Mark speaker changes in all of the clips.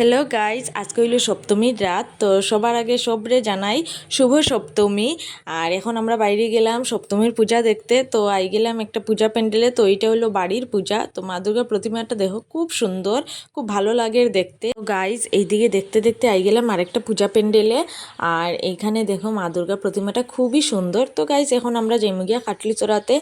Speaker 1: Hello guys আজকে হইল সপ্তমীর রাত, তো সবার আগে সবরে জানাই শুভ সপ্তমী। আর এখন আমরা বাইরে গেলাম সপ্তমীর পূজা দেখতে, তো আই গেলাম একটা পূজা প্যান্ডেলে, তো এইটা হলো বাড়ির পূজা। তো মা দুর্গার প্রতিমাটা দেখো, খুব সুন্দর, খুব ভালো লাগে দেখতে। তো গাইজ এইদিকে দেখতে দেখতে আই গেলাম আরেকটা পূজা প্যান্ডেলে। আর এইখানে দেখো মা দুর্গার প্রতিমাটা খুবই সুন্দর। তো গাইজ এখন আমরা যাইমু গিয়া কাটলি চড়াতে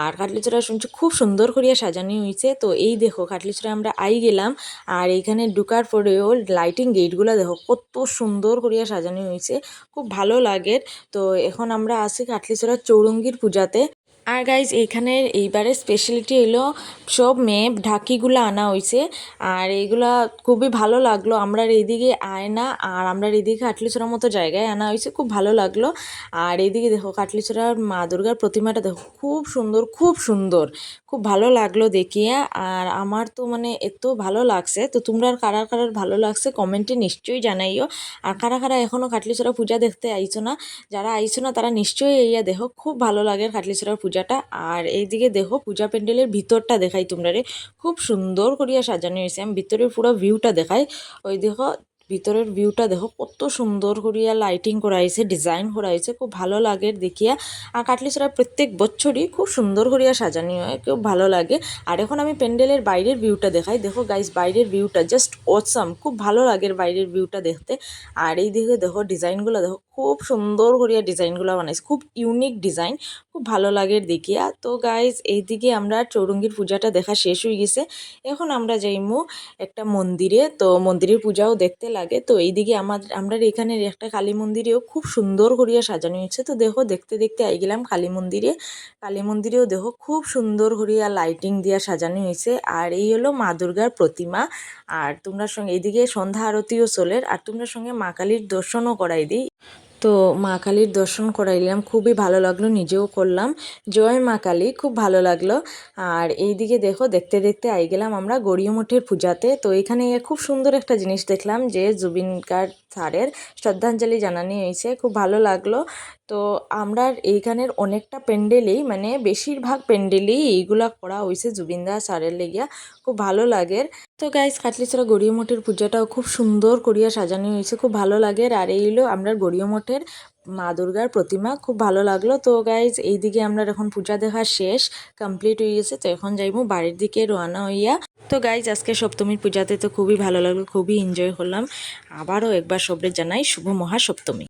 Speaker 1: আর কাটলি চড়া শুনছি, খুব সুন্দর করিয়া সাজানো হয়েছে তো এই দেখো কাটলি চড়া আমরা আই গেলাম। আর এইখানে ঢুকার পরেও লাইটিং গেটগুলো দেখো, কত সুন্দর করিয়া সাজানো হয়েছে, খুব ভালো লাগে। তো এখন আমরা আসি কাটলিছড়ার চৌরঙ্গীর পূজাতে। আর গাইজ এইখানে এইবারে স্পেশালিটি হলো সব মেয়ে ঢাকিগুলো আনা হয়েছে। আর এইগুলা খুবই ভালো লাগল। আমরা এইদিকে আয়না আর আমরা এইদিকে কাটলিছড়ার মতো জায়গায় আনা হয়েছে। খুব ভালো লাগল। আর এইদিকে দেখো কাটলিছড়ার মা দুর্গার প্রতিমাটা দেখো, খুব সুন্দর খুব সুন্দর। খুব ভালো লাগল দেখিয়ে। আর আমার তো মানে এত ভালো লাগছে। তো তোমরা কারার কারার ভালো লাগছে কমেন্টে নিশ্চয়ই জানাইও। আর কারা কারা এখনও কাটলিছড়া পূজা দেখতে আইছো না, যারা আইছো না, তারা নিশ্চয়ই এইয়া দেখো, খুব ভালো লাগে কাটলিছড়ার পূজাটা। আর এইদিকে দেখো, পূজা প্যান্ডেলের ভিতরটা দেখাই তোমরা রে। খুব সুন্দর করিয়া সাজানো হয়েছে। আমি ভিতরের পুরো ভিউটা দেখাই। ওই দেখো, ভিতরের ভিউটা দেখো, কত সুন্দর করিয়া লাইটিং করা হয়েছে ডিজাইন করা হয়েছে। খুব ভালো লাগে দেখিয়া। আর কাটলিছড়া প্রত্যেক বছরই খুব সুন্দর করিয়া সাজানো হয়, খুব ভালো লাগে। আর এখন আমি প্যান্ডেলের বাইরের ভিউটা দেখাই। দেখো গাইস বাইরের ভিউটা জাস্ট অসাম খুব ভালো লাগে বাইরের ভিউটা দেখতে। আর এই দিকে দেখো ডিজাইনগুলো দেখো খুব সুন্দর করিয়া ডিজাইনগুলো বানাইছে। খুব ইউনিক ডিজাইন খুব ভালো লাগে দেখিয়া। তো গাইজ এইদিকে আমরা চৌরঙ্গির পূজাটা দেখা শেষ হয়ে গেছে। এখন আমরা যাইমু একটা মন্দিরে। তো মন্দিরের পূজাও দেখতে লাগে। তো এইদিকে আমার আমরা এখানে একটা কালী মন্দিরেও খুব সুন্দর করিয়া সাজানো হয়েছে। তো দেখো, দেখতে দেখতে আই গেলাম কালী মন্দিরে। কালী মন্দিরেও দেখো, খুব সুন্দর করিয়া লাইটিং দিয়া সাজানো হয়েছে। আর এই হলো মা দুর্গার প্রতিমা। আর তোমরা সঙ্গে, এইদিকে সন্ধ্যা আরতিও চলের আর তোমরা সঙ্গে মা কালীর দর্শনও করাই দিই। তো মা কালীর দর্শন করাইলাম, খুবই ভালো লাগল, নিজেও করলাম। জয় মা কালী, খুব ভালো লাগল। আর এই দিকে দেখো, দেখতে দেখতে আই গেলাম আমরা গড়িয়া মঠের পূজাতে। তো এখানে খুব সুন্দর একটা জিনিস দেখলাম যে জুবিন গার্গ স্যারের শ্রদ্ধাঞ্জলি জানানি হয়েছে, খুব ভালো লাগল। তো আমরা এইখানের অনেকটা প্যান্ডেলই মানে বেশিরভাগ প্যান্ডেলই এইগুলা করা হয়েছে জুবিনদা স্যারের লেগিয়া, খুব ভালো লাগে। তো গাইস কাটলিছড়া গড়িয়া মঠের পূজাটাও খুব সুন্দর করিয়া সাজানো হয়েছে, খুব ভালো লাগে। আর এই হলো আমরা গড়িয়া মঠের মা দুর্গার প্রতিমা, খুব ভালো লাগল। তো গাইজ এইদিকে আমরা এখন পূজা দেখা শেষ কমপ্লিট হয়ে গেছে। তো এখন যাইবো বাড়ির দিকে রওনা হইয়া। তো গাইজ আজকে সপ্তমীর পূজাতে তো খুবই ভালো লাগল, খুবই এনজয় করলাম আবারও একবার সবরে জানাই, শুভ মহাসপ্তমী।